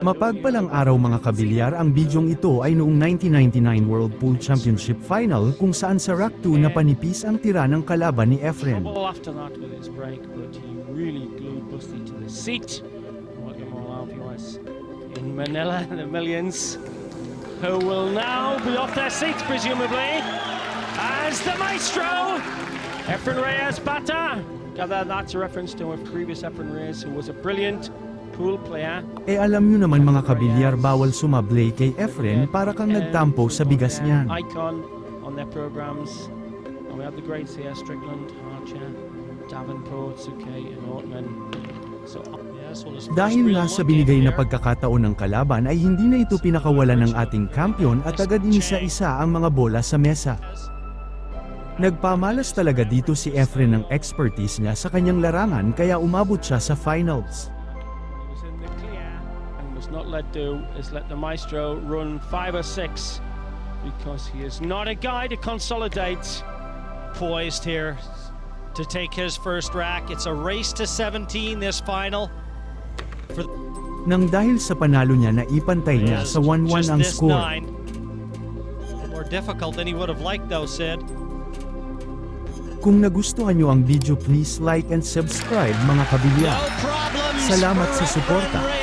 Mapagpalang araw mga kabilyar ang bidyong ito ay noong 1999 World Pool Championship Final kung saan sa Rack 2 napanipis ang tira ng kalaban ni Efren. That in Manila, the millions who will now be off their seats, presumably, as the maestro, Efren Reyes Bata. Gather that's a reference to a previous Efren Reyes who was a brilliant pool player. E alam nyo naman mga kabilyar bawal sumablay kay Efren para kang nagtampo sa bigas niya. Icon on their programs. And we have the greats here, Strickland, Archer, Davenport, Suke, and Ortman. So, Dahil nga sa binigay na pagkakataon ng kalaban ay hindi na ito pinakawalan ng ating kampiyon at agad inisa-isa ang mga bola sa mesa. Nagpamalas talaga dito si Efren ng expertise niya sa kanyang larangan kaya umabot siya sa finals. Was in the clear and was not let do is let the maestro run five or six because he is not a guy to consolidate. poised here to take his first rack. It's a race to 17 this final. Nang dahil sa panalo niya na ipantay niya Is sa 1-1 just ang this score. nine. More difficult than he would have liked though, Sid. Kung nagustuhan nyo ang video please like and subscribe mga kabilyar. No problem. Salamat sa suporta.